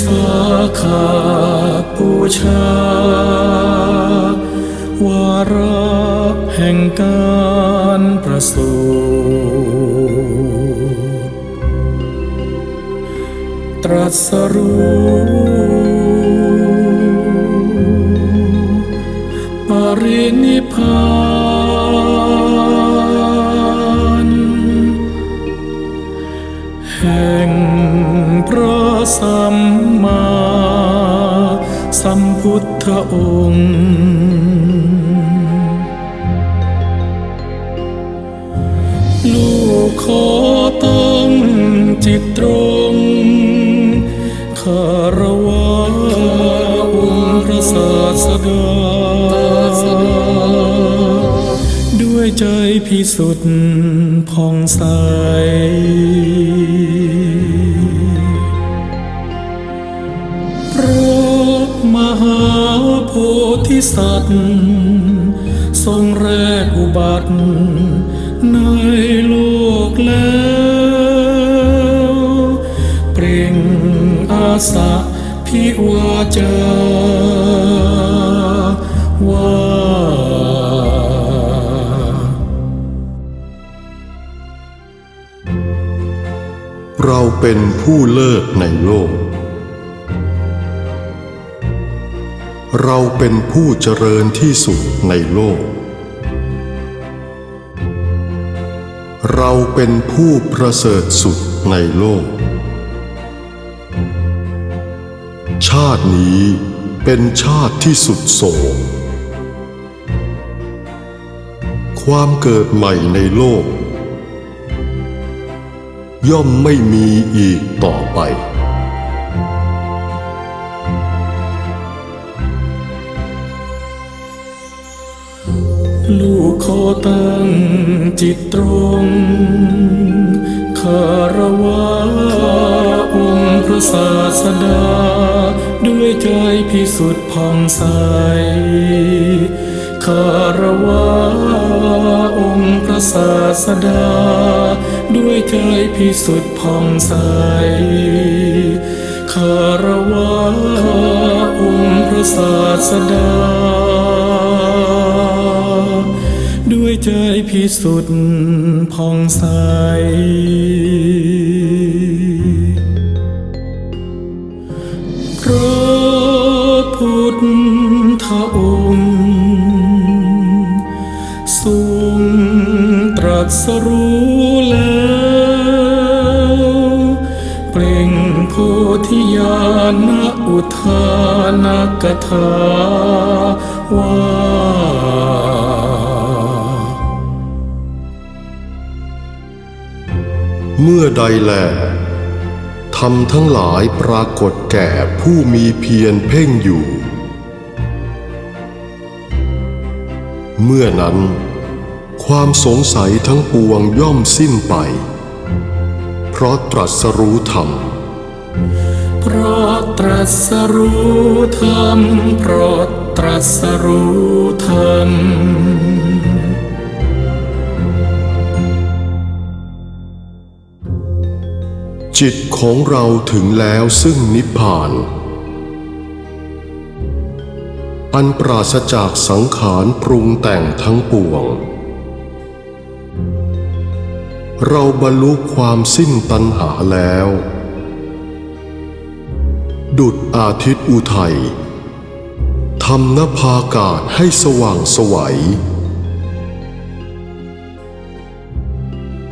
สาขาปูชา วาระแห่งการประสูติตรัสรู้ ตตรงคารวะองค์พระศาสดา ด้วยใจพิสุทธิ์ผ่องใสพระมหาโพธิสัตว์ ทรงแรกอุบัติในโลกแล้ว สาพิวาจาว่าเราเป็นผู้เลิศในโลก เราเป็นผู้เจริญที่สุดในโลก เราเป็นผู้ประเสริฐสุดในโลกาตินี้เป็นชาติที่สุดโศกความเกิดใหม่ในโลก ย่อมไม่มีอีกต่อไป ลูกขอตั้งจิตตรงคารวะองค์พระศาสดา ด้วยใจพิสุทธิ์ผ่องใสคารวะองค์พระศาสดา ด้วยใจพิสุทธิ์ผ่องใสคารวะองค์พระศาสดา ด้วยใจพิสุทธิ์ผ่องใส พุทธองค์ ทรงตรัสรู้แล้วเปล่งโพธิญาณอุทานกถาว่าเมื่อใดแล ทำทั้งหลายปรากฏแก่ผู้มีเพียรเพ่งอยู่ เมื่อนั้น ความสงสัยทั้งปวงย่อมสิ้นไป เพราะตรัสรู้ธรรม เพราะตรัสรู้ธรรม เพราะตรัสรู้ธรรม จิตของเราถึงแล้วซึ่งนิพพาน อันปราศจากสังขารปรุงแต่งทั้งปวง เราบรรลุความสิ้นตัณหาแล้ว ดุดอาทิตย์อุทัยทำนภากาศให้สว่างสวัย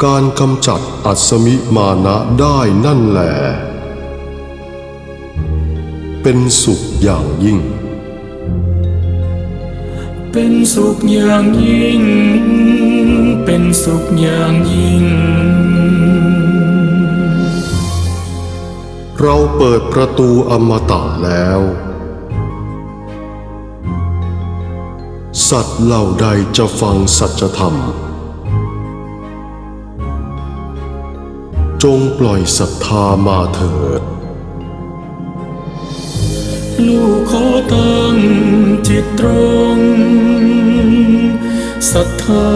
การกำจัดอัศมิมานะได้นั่นแหลเป็นสุขอย่างยิ่ง เป็นสุขอย่างยิ่ง เป็นสุขอย่างยิ่ง เราเปิดประตูอมตะแล้ว สัตว์เหล่าใดจะฟังสัจธรรม จงปล่อยศรัทธามาเถิด ลูกขอตั้งจิตตรงศรัทธา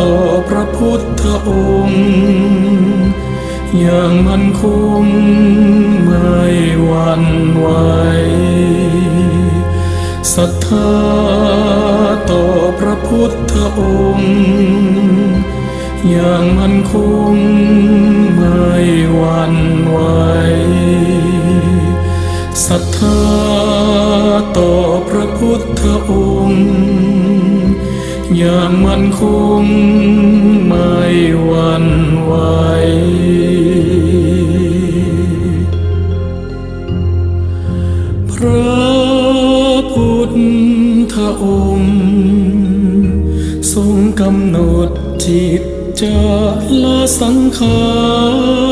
ต่อพระพุทธองค์ อย่างมันคงไม่หวั่นไหวศรัทธาต่อพระพุทธองค์ อย่างมันคงไม่หวันไหวศรัทธาต่อพระพุทธองค์ อย่างมันคงไม่หวันไหวพระพุทธองค์ ทรงกำหนดจิต จะละสังขา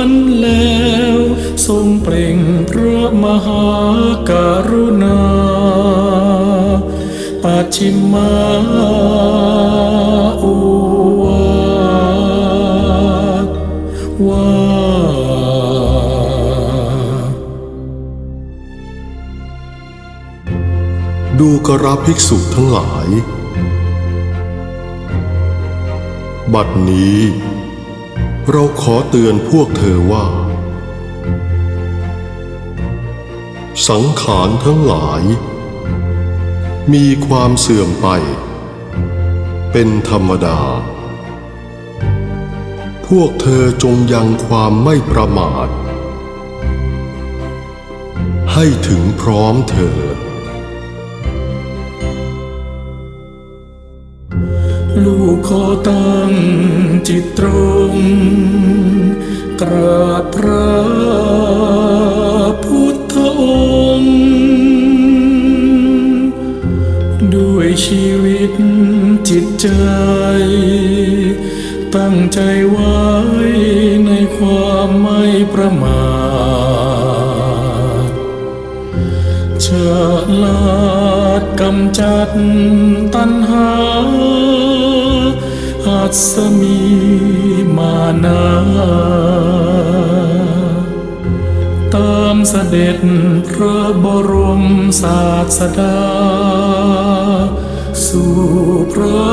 รแล้ว ทรงเปล่งพระมหากรุณา ปัจฉิมาอุวาว่าดูกระภิกษุทั้งหลาย บัดนี้ เราขอเตือนพวกเธอว่า สังขารทั้งหลาย มีความเสื่อมไป เป็นธรรมดา พวกเธอจงยังความไม่ประมาท ให้ถึงพร้อมเถิด ลูกขอตั้งจิตตรงกราบพระพุทธองค์ ด้วยชีวิตจิตใจ ตั้งใจไว้ในความไม่ประมาท ฉลาดกำจัดตัณหาอัศมีมานาตามเสด็จพระบรมศาสดา สู่พระ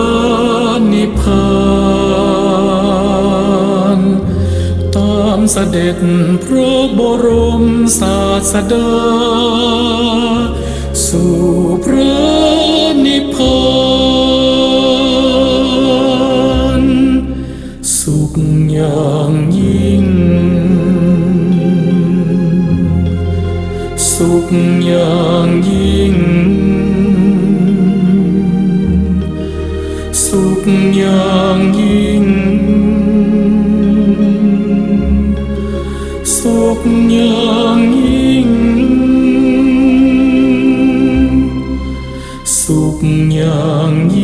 นิพพาน เสด็จพระบรมศาสดา สู่พระนิพพานสุขอย่างยิ่ง สุขอย่างยิ่ง สุขอย่างยิ่ง 속냥이